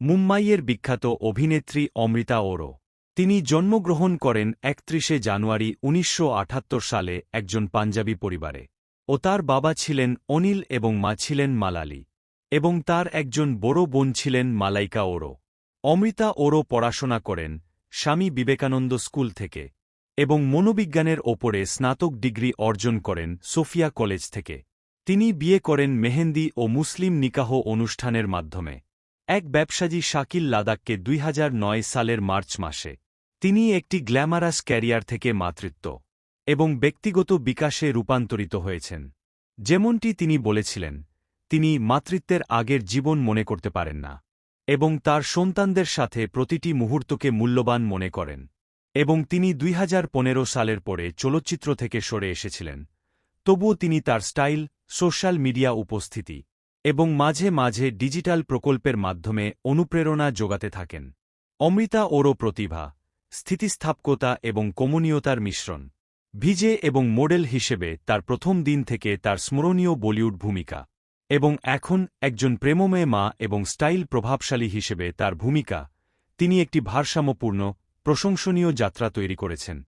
মুম্বাইয়ের বিখ্যাত অভিনেত্রী অমৃতা ওরো তিনি জন্মগ্রহণ করেন একত্রিশে জানুয়ারি উনিশশো সালে একজন পাঞ্জাবি পরিবারে ও তার বাবা ছিলেন অনিল এবং মা ছিলেন মালালি এবং তার একজন বড় বোন ছিলেন মালাইকা ওরো অমৃতা ওরো পড়াশোনা করেন স্বামী বিবেকানন্দ স্কুল থেকে এবং মনোবিজ্ঞানের ওপরে স্নাতক ডিগ্রি অর্জন করেন সোফিয়া কলেজ থেকে। তিনি বিয়ে করেন মেহেন্দি ও মুসলিম নিকাহ অনুষ্ঠানের মাধ্যমে। এক ব্যবসায়ী শাকিল লাদাককে দুই সালের মার্চ মাসে। তিনি একটি গ্ল্যামারাস ক্যারিয়ার থেকে মাতৃত্ব এবং ব্যক্তিগত বিকাশে রূপান্তরিত হয়েছেন। যেমনটি তিনি বলেছিলেন, তিনি মাতৃত্বের আগের জীবন মনে করতে পারেন না এবং তার সন্তানদের সাথে প্রতিটি মুহূর্তকে মূল্যবান মনে করেন এবং তিনি দুই হাজার পনেরো সালের পরে চলচ্চিত্র থেকে সরে এসেছিলেন, তবুও তিনি তার স্টাইল, সোশ্যাল মিডিয়া উপস্থিতি এবং মাঝে মাঝে ডিজিটাল প্রকল্পের মাধ্যমে অনুপ্রেরণা যোগাতে থাকেন। অমৃতা ওরও প্রতিভা, স্থিতিস্থাপকতা এবং কমনীয়তার মিশ্রণ। ভিজে এবং মডেল হিসেবে তার প্রথম দিন থেকে তার স্মরণীয় বলিউড ভূমিকা। এবং এখন একজন প্রেমময় মা এবং স্টাইল প্রভাবশালী হিসেবে তার ভূমিকা, তিনি একটি ভারসাম্যপূর্ণ, প্রশংসনীয় যাত্রা তৈরি করেছেন।